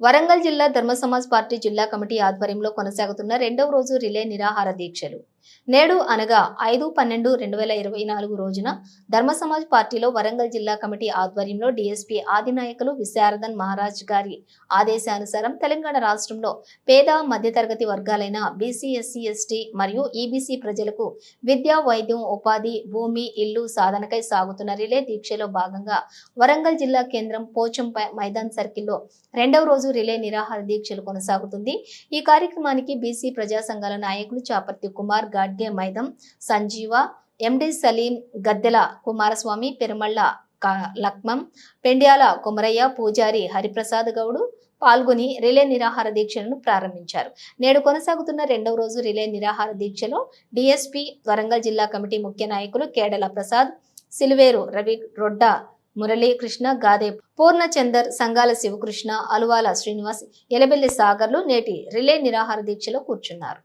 వరంగల్ జిల్లా ధర్మ సమాజ్ పార్టీ జిల్లా కమిటీ ఆధ్వర్యంలో కొనసాగుతున్న రెండవ రోజు రిలే నిరాహార దీక్షలు. నేడు అనగా ఐదు పన్నెండు రెండు వేల ఇరవై నాలుగు రోజున ధర్మ సమాజ్ పార్టీలో వరంగల్ జిల్లా కమిటీ ఆధ్వర్యంలో డీఎస్పీ ఆదినాయకులు విశారదన్ మహారాజ్ గారి ఆదేశానుసారం తెలంగాణ రాష్ట్రంలో పేద మధ్యతరగతి వర్గాలైన బీసీ ఎస్సీ ఎస్టీ మరియు ఈబీసీ ప్రజలకు విద్య వైద్యం ఉపాధి భూమి ఇల్లు సాధనకై సాగుతున్న రిలే దీక్షలో భాగంగా వరంగల్ జిల్లా కేంద్రం పోచంపై మైదాన్ సర్కిల్లో రెండవ రోజు రిలే నిరాహార దీక్షలు కొనసాగుతుంది. ఈ కార్యక్రమానికి బీసీ ప్రజా సంఘాల నాయకులు చాపర్తి కుమార్ గాడ్గే మైదం సంజీవ ఎండి సలీం గద్దెల కుమారస్వామి పెరుమళ్ళ లక్మం పెండ్యాల కుమరయ్య పూజారి హరిప్రసాద్ గౌడు పాల్గొని రిలే నిరాహార దీక్షలను ప్రారంభించారు. నేడు కొనసాగుతున్న రెండవ రోజు రిలే నిరాహార దీక్షలో డిఎస్పి వరంగల్ జిల్లా కమిటీ ముఖ్య నాయకులు కేడల ప్రసాద్ సిలువేరు రవి రొడ్డ మురళీకృష్ణ గాదే పూర్ణచందర్ సంగాల శివకృష్ణ అలువాల శ్రీనివాస్ ఎలబెల్లి సాగర్లు నేటి రిలే నిరాహార దీక్షలో కూర్చున్నారు.